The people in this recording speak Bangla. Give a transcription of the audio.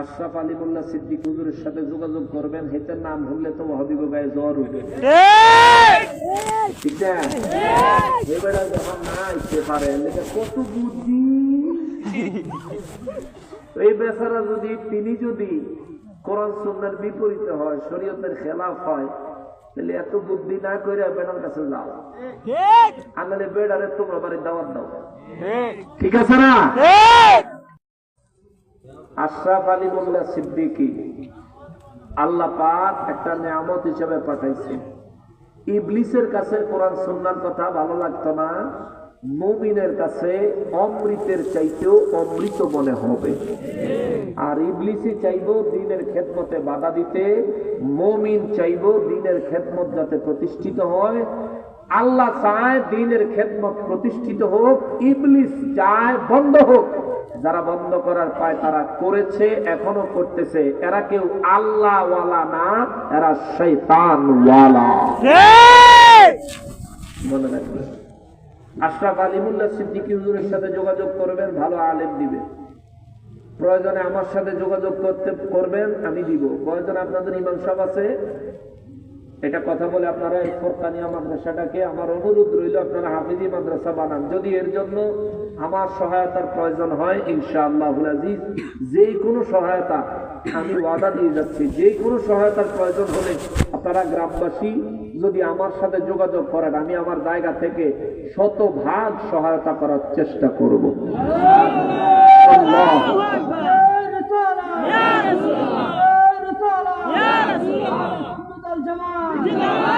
আশরাফ আলী মোল্লা সিদ্দিক হুজুরের সাথে যোগাযোগ করবেন হেতের নাম হলে তো হবিব গায়ে জ্বর উঠবে। ঠিক না? এবারে যখন না আসতে পারে। কত বুদ্ধি? এই বেচারা যদি তিনি যদি কোরআন সুন্নার বিপরীতে হয় শরীয়তের খেলাফ হয় তাহলে এত বুদ্ধি না করে বেড়ার কাছে যাও। আনলে বেড়ারে তোমরা বাড়ির দাওয়াত দাও। ঠিক। আছে না? আশরাফ আলী মোল্লা সিদ্দিকী আল্লাহ পাক একটা নিয়ামত হিসেবে পাঠাইছে। ইবলিসের কাছে কোরআন সুন্নার কথা ভালো লাগতো না, মুমিনের কাছে অমৃতের চাইতেও অমৃত মনে হবে। আর ইবলিসি চাইব দিনের খেদমতে বাধা দিতে, মমিন চাইব দিনের খেদমত যাতে প্রতিষ্ঠিত হয়। আল্লাহ চায় দিনের খেদমত প্রতিষ্ঠিত হোক, ইবলিস চায় বন্ধ হোক। যারা বন্ধ করার পায় তারা করেছে এখনও করতেছে। এরা কেউ আল্লাহ ওয়ালা না এরা শৈতান ওয়ালা মনে রাখবেন আশরাফ আলিমুল্লাহ সিদ্দিকী হুজুরের সাথে যোগাযোগ করবেন ভালো আলেম দিবে। প্রয়োজনে আমার সাথে যোগাযোগ করতে করবেন আমি দিব। প্রয়োজনে আপনাদের ইমাম সাহেব আছে? এটা কথা বলে আপনারা এই ফোরকানিয়া মাদ্রাসাটাকে আমার অনুরোধ রইল, আপনারা হাফিজি মাদ্রাসা বানান। যদি এর জন্য আমার সহায়তার প্রয়োজন হয় ইনশাআল্লাহ আজিজ যে কোনো সহায়তা আমি ওয়াদা দিয়ে যাচ্ছি। যে কোনো সহায়তার প্রয়োজন হলে আপনারা গ্রামবাসী যদি আমার সাথে যোগাযোগ করেন, আমি আমার জায়গা থেকে শতভাগ সহায়তা করার চেষ্টা করব। আল্লাহ जिंदाबाद